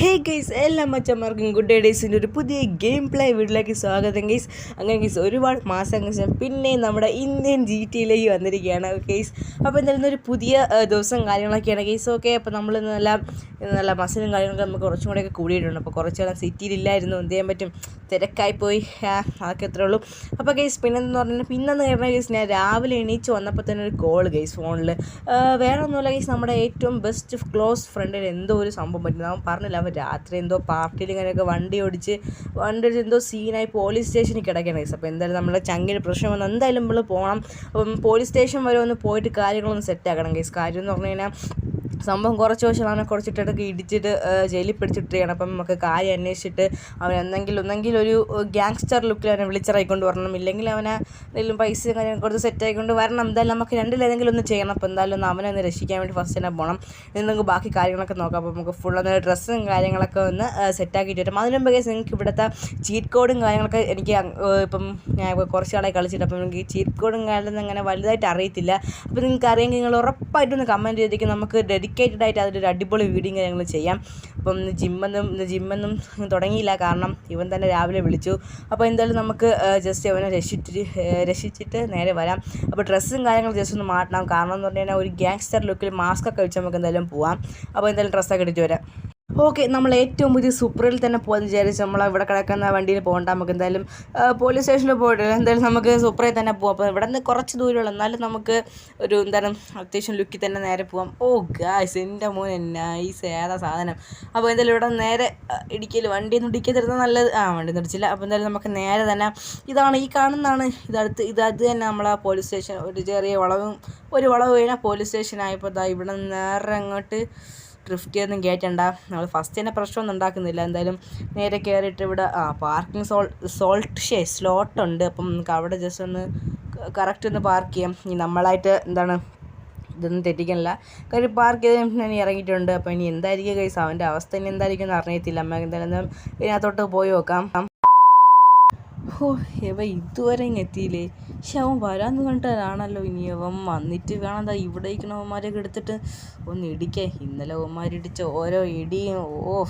Hey guys എല്ലാ മച്ചന്മാർക്കും good ഡേയ്സിന്റെ ഒരു പുതിയ ഗെയിം പ്ലേ വീട്ടിലേക്ക് സ്വാഗതം ഗൈസ് അങ്ങനെ ഗൈസ് ഒരുപാട് മാസങ്ങൾക്ക് ശേഷം പിന്നെ നമ്മുടെ ഇന്ത്യൻ ജി ടിയിലേക്ക് വന്നിരിക്കുകയാണ് ഗൈസ് അപ്പോൾ എന്തായാലും ഒരു പുതിയ ദിവസം കാര്യങ്ങളൊക്കെയാണ് ഗൈസ് ഓക്കെ അപ്പോൾ നമ്മൾ നല്ല നല്ല മസിലും കാര്യങ്ങളൊക്കെ നമുക്ക് കുറച്ചും കൂടെയൊക്കെ കൂടിയിട്ടുണ്ട്. അപ്പോൾ കുറച്ച് കാലം സിറ്റിയിലില്ലായിരുന്നു എന്ത് ചെയ്യാൻ പറ്റും? തിരക്കായിപ്പോയി അതൊക്കെ എത്ര ഉള്ളൂ. അപ്പോൾ ഗൈസ് പിന്നെന്ന് പറഞ്ഞാൽ പിന്നെന്ന് പറഞ്ഞാൽ ഗൈസ് ഞാൻ രാവിലെ എണീച്ച് വന്നപ്പോൾ തന്നെ ഒരു കോൾ ഗൈസ് ഫോണിൽ വേറെ ഒന്നുമില്ല ഗൈസ് നമ്മുടെ ഏറ്റവും ബെസ്റ്റ് ക്ലോസ് ഫ്രണ്ടിന് എന്തോ ഒരു സംഭവം പറ്റുന്നത് അവൻ പറഞ്ഞില്ല. അവൻ രാത്രി എന്തോ പാർട്ടിയിൽ ഇങ്ങനെയൊക്കെ വണ്ടി ഓടിച്ച് വണ്ടി ഓടിച്ച് എന്തോ സീനായി പോലീസ് സ്റ്റേഷനിൽ കിടക്കുകയാണ് കേസ് അപ്പോൾ എന്തായാലും നമ്മുടെ ചങ്കിന് പ്രശ്നം വന്ന് എന്തായാലും നമ്മൾ പോകണം അപ്പം പോലീസ് സ്റ്റേഷൻ വരെ ഒന്ന് പോയിട്ട് കാര്യങ്ങളൊന്ന് സെറ്റാക്കണം കേസ് കാര്യം എന്ന് പറഞ്ഞു കഴിഞ്ഞാൽ സംഭവം കുറച്ച് ദിവസം അവനെ കുറച്ചിട്ടൊക്കെ ഇടിച്ചിട്ട് ജയിലിൽ പിടിച്ചിട്ടിരിക്കണം അപ്പം നമുക്ക് കാര്യം അന്വേഷിച്ചിട്ട് അവൻ എന്തെങ്കിലും ഒന്നെങ്കിലും ഒരു ഗ്യാങ്സ്റ്റർ ലുക്കിൽ അവനെ വിളിച്ചിറക്കിക്കൊണ്ട് വരണം. ഇല്ലെങ്കിൽ അവനെ എന്തെങ്കിലും പൈസ കാര്യങ്ങൾ കൊടുത്ത് സെറ്റ് ആയിക്കൊണ്ട് വരണം. എന്തായാലും നമുക്ക് രണ്ടിലേതെങ്കിലും ഒന്ന് ചെയ്യണം. അപ്പോൾ എന്തായാലും ഒന്ന് അവനെ ഒന്ന് രക്ഷിക്കാൻ വേണ്ടി ഫസ്റ്റ് തന്നെ പോകണം ഇനി നമുക്ക് ബാക്കി കാര്യങ്ങളൊക്കെ നോക്കാം. അപ്പോൾ നമുക്ക് ഫുൾ ഒന്ന് ഡ്രസ്സും കാര്യങ്ങളൊക്കെ ഒന്ന് സെറ്റാക്കിയിട്ട് വരും അതിനു guys നിങ്ങൾക്ക് ഇവിടുത്തെ ചീറ്റ് കോഡും കാര്യങ്ങളൊക്കെ എനിക്ക് ഇപ്പം ഞാൻ കുറച്ച് നാളായി കളിച്ചിട്ട് അപ്പം എനിക്ക് ചീറ്റ് കോഡും കാര്യങ്ങളൊന്നും അങ്ങനെ വലുതായിട്ട് അറിയത്തില്ല. അപ്പോൾ നിങ്ങൾക്ക് അറിയാമെങ്കിൽ നിങ്ങൾ ഉറപ്പായിട്ടും ഒന്ന് കമന്റ് ചെയ്തിരിക്കും. നമുക്ക് ഡെഡിക്കേറ്റഡ് ആയിട്ട് അതിന്റെ ഒരു അടിപൊളി വീഡിയോ ഞങ്ങൾ ചെയ്യാം. അപ്പം ജിമ്മെന്നും ജിമ്മെന്നും തുടങ്ങിയില്ല. കാരണം ഇവൻ തന്നെ രാവിലെ വിളിച്ചു. അപ്പോൾ എന്തായാലും നമുക്ക് ജസ്റ്റ് അവനെ രക്ഷിച്ചിട്ട് രക്ഷിച്ചിട്ട് നേരെ വരാം. അപ്പോൾ ഡ്രസ്സും കാര്യങ്ങളും ജസ്റ്റ് ഒന്ന് മാറ്റണം. കാരണം എന്ന് പറഞ്ഞു കഴിഞ്ഞാൽ ഒരു ഗ്യാങ്സ്റ്റർ ലുക്കിൽ മാസ്ക് ഒക്കെ വെച്ച് നമുക്ക് എന്തായാലും പോവാം. അപ്പോൾ എന്തായാലും ഡ്രസ്സൊക്കെ ഇട്ടിട്ട് വരാം. ഓക്കെ നമ്മൾ ഏറ്റവും പുതിയ സൂപ്പറിൽ തന്നെ പോകാൻ വിചാരിച്ച് നമ്മൾ ഇവിടെ കിടക്കുന്ന വണ്ടിയിൽ പോകണ്ട. നമുക്ക് എന്തായാലും പോലീസ് സ്റ്റേഷനിൽ പോയിട്ട് എന്തായാലും നമുക്ക് സൂപ്പറിൽ തന്നെ പോകാം അപ്പോൾ ഇവിടെ നിന്ന് കുറച്ച് ദൂരമുള്ളൂ. എന്നാലും നമുക്ക് ഒരു എന്തായാലും അത്യാവശ്യം ലുക്കിൽ തന്നെ നേരെ പോകാം ഓ ഗായ്സ് എന്റെ മോൻ നൈസ് ഏതാ സാധനം. അപ്പോൾ എന്തായാലും ഇവിടെ നേരെ ആ, വണ്ടി വണ്ടിയൊന്നും തരുന്നത് നല്ലത് ആ വണ്ടി നിർച്ചില്ല അപ്പോൾ എന്തായാലും നമുക്ക് നേരെ തന്നെ ഇതാണ് ഈ കാണുന്നതാണ്. ഇതടുത്ത് ഇതത് തന്നെ നമ്മൾ ആ പോലീസ് സ്റ്റേഷൻ ഒരു ചെറിയ വളവും ഒരു വളവ് കഴിഞ്ഞാൽ പോലീസ് സ്റ്റേഷൻ ആയപ്പോൾ ഇതാ ഇവിടെ നിന്ന് നേരെ അങ്ങോട്ട് ഡ്രിഫ്റ്റ് ചെയ്തൊന്നും കയറ്റണ്ട നമ്മൾ ഫസ്റ്റ് തന്നെ പ്രശ്നമൊന്നും ഉണ്ടാക്കുന്നില്ല. എന്തായാലും നേരെ കയറിയിട്ട് ഇവിടെ ആ പാർക്കിംഗ് സോൾ സോൾട്ട് ഷേ സ്ലോട്ട് ഉണ്ട്. അപ്പം നമുക്ക് അവിടെ ജസ്റ്റ് ഒന്ന് കറക്റ്റ് ഒന്ന് പാർക്ക് ചെയ്യാം. ഇനി നമ്മളായിട്ട് എന്താണ് ഇതൊന്നും തെറ്റിക്കണില്ല. കാര്യം പാർക്ക് ചെയ്ത് ഞാൻ ഇറങ്ങിയിട്ടുണ്ട്. അപ്പോൾ ഇനി എന്തായിരിക്കും കൈസ് അവന്റെ അവസ്ഥ ഇനി എന്തായിരിക്കും എന്ന് അറിയത്തില്ല. അമ്മ എന്തായാലും ഇതിനകത്തോട്ട് പോയി നോക്കാം. ഓ എവ ഇതുവരെ എത്തിയില്ലേ? പക്ഷെ അവൻ വരാന്ന് പറഞ്ഞിട്ടാണല്ലോ ഇനി. അവൻ വന്നിട്ട് വേണം ദാ ഇവിടെ ഇരിക്കണവന്മാരെയൊക്കെ എടുത്തിട്ട് ഒന്ന് ഇടിക്കേ. ഇന്നലെ അവന്മാരിടിച്ച ഓരോ ഇടിയും ഓ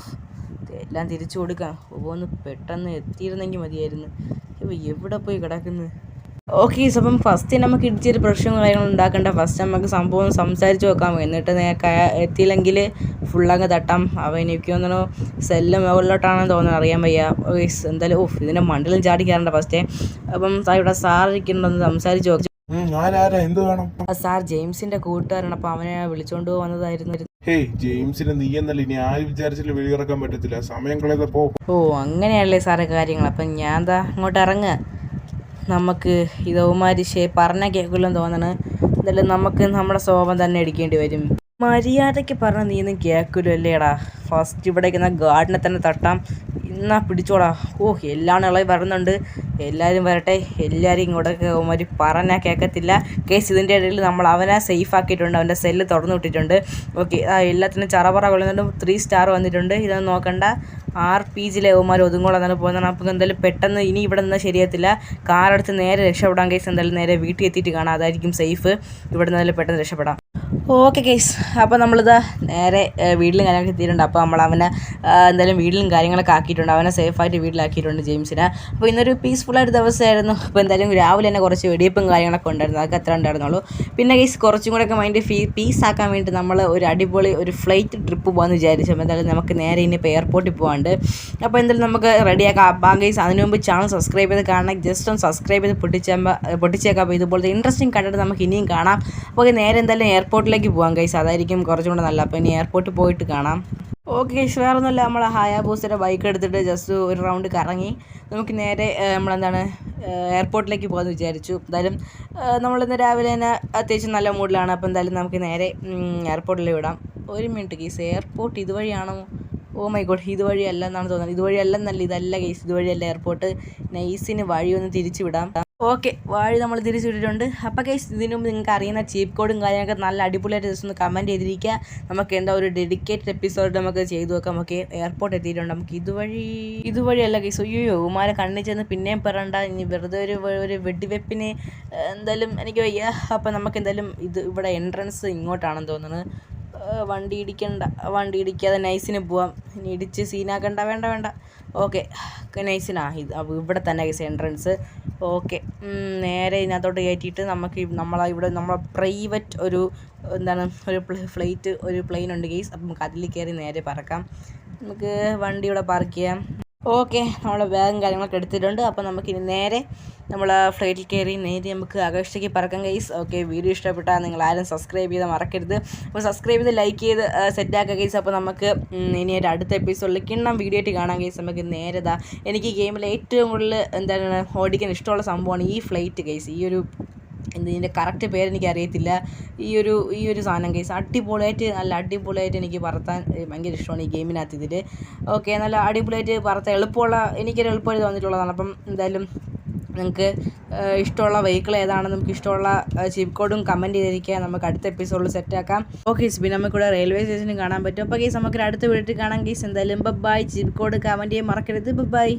എല്ലാം തിരിച്ചു കൊടുക്കാം ഒന്ന് പെട്ടെന്ന് എത്തിയിരുന്നെങ്കിൽ മതിയായിരുന്നു. ഇവ എവിടെ പോയി കിടക്കുന്നു? ഓക്കെ അപ്പം ഫസ്റ്റ് നമുക്ക് ഇടിച്ചൊരു പ്രശ്നവും കാര്യങ്ങളും ഉണ്ടാക്കണ്ട. ഫസ്റ്റ് നമുക്ക് സംഭവം സംസാരിച്ച് നോക്കാം എന്നിട്ട് എത്തിയില്ലെങ്കിൽ ഫുള്ളങ്ങ് തട്ടാം. അപ്പോൾ എനിക്ക് തോന്നുന്നു സെല്ല് മുകളിലോട്ടാണെന്ന് തോന്നുന്നു. അറിയാൻ വയ്യ. എന്തായാലും ഓഫ് ഇതിന്റെ മണ്ടിലും ചാടി കയറണ്ട ഫസ്റ്റേ അപ്പം ഇവിടെ സാറിരിക്കുന്നുണ്ടെന്ന് സംസാരിച്ച് നോക്കി സാർ ജെയിംസിന്റെ കൂട്ടുകാരാണ് അപ്പൊ അവനെ വിളിച്ചോണ്ട് വന്നതായിരുന്നു ഹേയ് ജെയിംസിന് നീ എന്നല്ല? ഇനി ആര് വിചാരിച്ചില്ല വെളിയിറക്കാൻ പറ്റത്തില്ല. സമയം കളയതപ്പോ ഓ അങ്ങനെയല്ലേ സാറേ കാര്യങ്ങൾ. അപ്പൊ ഞാൻ എന്താ അങ്ങോട്ട് ഇറങ്ങുക. നമുക്ക് ഇതവന്മാര് ശേ പറഞ്ഞ കേൾക്കില്ലെന്ന് തോന്നണ്. എന്തായാലും നമുക്ക് നമ്മുടെ സ്വഭാവം തന്നെ അടിക്കേണ്ടി വരും. മര്യാദയ്ക്ക് പറഞ്ഞ നീ ഒന്നും കേൾക്കില്ലല്ലേടാ ഫസ്റ്റ് ഇവിടെ ഇരിക്കുന്ന ഗാർഡിനെ തന്നെ തട്ടാം. ഇന്നാ പിടിച്ചോടാ. ഓ എല്ലാം ഇളകി വരുന്നുണ്ട്. എല്ലാവരും വരട്ടെ. എല്ലാവരും ഇങ്ങോട്ടൊക്കെ അവന്മാര് പറഞ്ഞാൽ കേൾക്കത്തില്ല കേസ് ഇതിന്റെ ഇടയിൽ നമ്മൾ അവനെ സേഫ് ആക്കിയിട്ടുണ്ട്. അവന്റെ സെല്ല് തുറന്നു വിട്ടിട്ടുണ്ട്. ഓക്കെ എല്ലാത്തിനും ചറപറ കൊള്ളുന്നുണ്ട്. ത്രീ സ്റ്റാർ വന്നിട്ടുണ്ട്. ഇതൊന്നും നോക്കണ്ട. ആർ പി അവന്മാർ ഒതുങ്ങോളം തന്നെ പോകുന്നതാണ് അപ്പോൾ എന്തായാലും പെട്ടെന്ന് ഇനി ഇവിടെ നിന്ന് ശരിയാത്തില്ല കാറെടുത്ത് നേരെ രക്ഷപ്പെടാൻ കേസ് എന്തായാലും നേരെ വീട്ടിൽ എത്തിയിട്ട് കാണാം. അതായിരിക്കും സേഫ് ഇവിടെ നിന്നാലും പെട്ടെന്ന് രക്ഷപ്പെടാം. ഓക്കെ കേസ് അപ്പോൾ നമ്മളിതാ നേരെ വീട്ടിലും കാര്യങ്ങളൊക്കെ എത്തിയിട്ടുണ്ട്. അപ്പോൾ നമ്മൾ അവനെ എന്തായാലും വീട്ടിലും കാര്യങ്ങളൊക്കെ ആക്കിയിട്ടുണ്ട്. അവനെ സേഫായിട്ട് വീട്ടിലാക്കിയിട്ടുണ്ട് ജെയിംസിനെ. അപ്പോൾ ഇന്നൊരു പീസ്ഫുള്ളായിട്ട് ദിവസമായിരുന്നു. അപ്പോൾ എന്തായാലും രാവിലെ തന്നെ കുറച്ച് വെടിയപ്പും കാര്യങ്ങളൊക്കെ ഉണ്ടായിരുന്നു. അതൊക്കെ അത്ര ഉണ്ടായിരുന്നുള്ളൂ. പിന്നെ കേസ് കുറച്ചും കൂടെയൊക്കെ മൈൻഡ് ഫീ പീസാക്കാൻ വേണ്ടി നമ്മൾ ഒരു അടിപൊളി ഒരു ഫ്ലൈറ്റ് ട്രിപ്പ് പോകാമെന്ന് വിചാരിച്ചു. അപ്പോൾ എന്തായാലും നമുക്ക് നേരെ ഇനിയിപ്പോൾ എയർപോർട്ടിൽ പോകാണ്ട് അപ്പോൾ എന്തായാലും നമുക്ക് റെഡിയാക്കാം ആ കേസ് അതിനു മുമ്പ് ചാനൽ സബ്സ്ക്രൈബ് ചെയ്ത് കാണാൻ ജസ്റ്റ് ഒന്ന് സബ്സ്ക്രൈബ് ചെയ്ത് പൊട്ടിച്ചാൽ പൊട്ടിച്ചേക്കാം. അപ്പോൾ ഇതുപോലത്തെ ഇൻട്രസ്റ്റിംഗ് കണ്ടിട്ട് നമുക്ക് ഇനിയും കാണാം. അപ്പോൾ നേരെ എന്തായാലും എയർപോർട്ടിലേക്ക് പോകാം കൈസ് അതായിരിക്കും കുറച്ചും കൂടെ നല്ല അപ്പോൾ ഇനി എയർപോർട്ടിൽ പോയിട്ട് കാണാം. ഓക്കെ വേറെ ഒന്നുമില്ല നമ്മൾ ഹായാബൂസിന്റെ ബൈക്ക് എടുത്തിട്ട് ജസ്റ്റ് ഒരു റൗണ്ട് കറങ്ങി. നമുക്ക് നേരെ നമ്മളെന്താണ് എയർപോർട്ടിലേക്ക് പോകാമെന്ന് വിചാരിച്ചു. എന്തായാലും നമ്മളിന്ന് രാവിലെ തന്നെ അത്യാവശ്യം നല്ല മൂഡിലാണ് അപ്പോൾ എന്തായാലും നമുക്ക് നേരെ എയർപോർട്ടിൽ വിടാം. ഒരു മിനിറ്റ് കേസ് എയർപോർട്ട് ഇതുവഴിയാണോ? ഓ മൈ ഗോഡ് ഇതുവഴി അല്ല എന്നാണ് തോന്നുന്നത്. ഇതുവഴി അല്ലെന്നല്ല ഇതല്ല കേസ് ഇതുവഴിയല്ല എയർപോർട്ട് നൈസിന് വഴിയൊന്ന് തിരിച്ചു വിടാം. ഓക്കെ വഴി നമ്മൾ തിരിച്ചിട്ടിട്ടുണ്ട്. അപ്പോൾ കേസ് ഇതിനു മുമ്പ് നിങ്ങൾക്ക് അറിയുന്ന ചീപ്പ് കോഡും കാര്യങ്ങളൊക്കെ നല്ല അടിപൊളിയായിട്ട് ജസ്റ്റ് ഒന്ന് കമന്റ് ചെയ്തിരിക്കുക. നമുക്ക് എന്താ ഒരു ഡെഡിക്കേറ്റഡ് എപ്പിസോഡ് നമുക്ക് ചെയ്തു നോക്കാം നമുക്ക് എയർപോർട്ട് എത്തിയിട്ടുണ്ട്. നമുക്ക് ഇതുവഴി ഇതുവഴിയല്ല കേസ് അയ്യോ ഉമാരെ കണ്ണിൽ ചെന്ന് പിന്നെയും പറയണ്ട. ഇനി വെറുതെ ഒരു ഒരു വെടിവെപ്പിന് എന്തായാലും എനിക്ക് വയ്യ. അപ്പം നമുക്ക് എന്തായാലും ഇത് ഇവിടെ എൻട്രൻസ് ഇങ്ങോട്ടാണെന്ന് തോന്നുന്നത് വണ്ടി ഇടിക്കണ്ട. വണ്ടി ഇടിക്കാതെ നൈസിന് പോവാം. ഇനി ഇടിച്ച് സീനാക്കണ്ട. വേണ്ട വേണ്ട. ഓക്കെ. നൈസിനാ. ഇത് ഇവിടെ തന്നെ ഗൈസ് എൻട്രൻസ് ഓക്കെ. നേരെ ഇതിനകത്തോട്ട് കയറ്റിയിട്ട് നമുക്ക് നമ്മളെ ഇവിടെ നമ്മളെ പ്രൈവറ്റ് ഒരു എന്താണ് ഒരു ഫ്ലൈറ്റ് ഒരു പ്ലെയിൻ ഉണ്ട് ഗെയ്സ് അപ്പം നമുക്ക് അതിൽ കയറി നേരെ പറക്കാം. നമുക്ക് വണ്ടി ഇവിടെ പാർക്ക് ചെയ്യാം. ഓക്കെ നമ്മൾ ബാഗും കാര്യങ്ങളൊക്കെ എടുത്തിട്ടുണ്ട്. അപ്പോൾ നമുക്കിനി നേരെ നമ്മൾ ഫ്ലൈറ്റിൽ കയറി നേരെ നമുക്ക് ആകാശത്തേക്ക് പറക്കാം ഗൈസ് ഓക്കെ വീഡിയോ ഇഷ്ടപ്പെട്ടാൽ നിങ്ങൾ ആരും സബ്സ്ക്രൈബ് ചെയ്ത് മറക്കരുത്. അപ്പോൾ സബ്സ്ക്രൈബ് ചെയ്ത് ലൈക്ക് ചെയ്ത് സെറ്റാക്കുക ഗൈസ് അപ്പോൾ നമുക്ക് ഇനി ഒരു അടുത്ത എപ്പിസോഡിൽ കിണ്ണം വീഡിയോ ആയിട്ട് കാണാം ഗൈസ് നമുക്ക് നേരതാ എനിക്ക് ഗെയിമിൽ ഏറ്റവും കൂടുതൽ എന്താണ് ഓടിക്കാൻ ഇഷ്ടമുള്ള സംഭവമാണ് ഈ ഫ്ലൈറ്റ് ഗൈസ് ഈ ഒരു ഇതിന്റെ കറക്റ്റ് പേരെനിക്ക് അറിയത്തില്ല ഈ ഒരു ഈ ഒരു സാധനം കേസ് അടിപൊളിയായിട്ട് നല്ല അടിപൊളിയായിട്ട് എനിക്ക് പറത്താൻ ഭയങ്കര ഇഷ്ടമാണ് ഈ ഗെയിമിനകത്ത് ഇതിൽ ഓക്കെ നല്ല അടിപൊളിയായിട്ട് പറത്താൻ എളുപ്പമുള്ള എനിക്കൊരു എളുപ്പമായിട്ട് തോന്നിയിട്ടുള്ളതാണ് അപ്പം എന്തായാലും നിങ്ങൾക്ക് ഇഷ്ടമുള്ള വെഹിക്കിൾ ഏതാണെന്ന് നമുക്ക് ഇഷ്ടമുള്ള ചിപ്പ് കോഡും കമന്റ് ചെയ്തിരിക്കുക നമുക്ക് അടുത്ത എപ്പിസോഡിൽ സെറ്റാക്കാം ഓക്കെ പിന്നെ നമുക്കിവിടെ റെയിൽവേ സ്റ്റേഷനും കാണാൻ പറ്റും. അപ്പോൾ കേസ് നമുക്ക് അടുത്ത വീട്ടിൽ കാണാം കേസ് എന്തായാലും ബൈ ചിപ്പ് കോഡ് കമന്റ് ചെയ്യാൻ മറക്കരുത്. ബൈ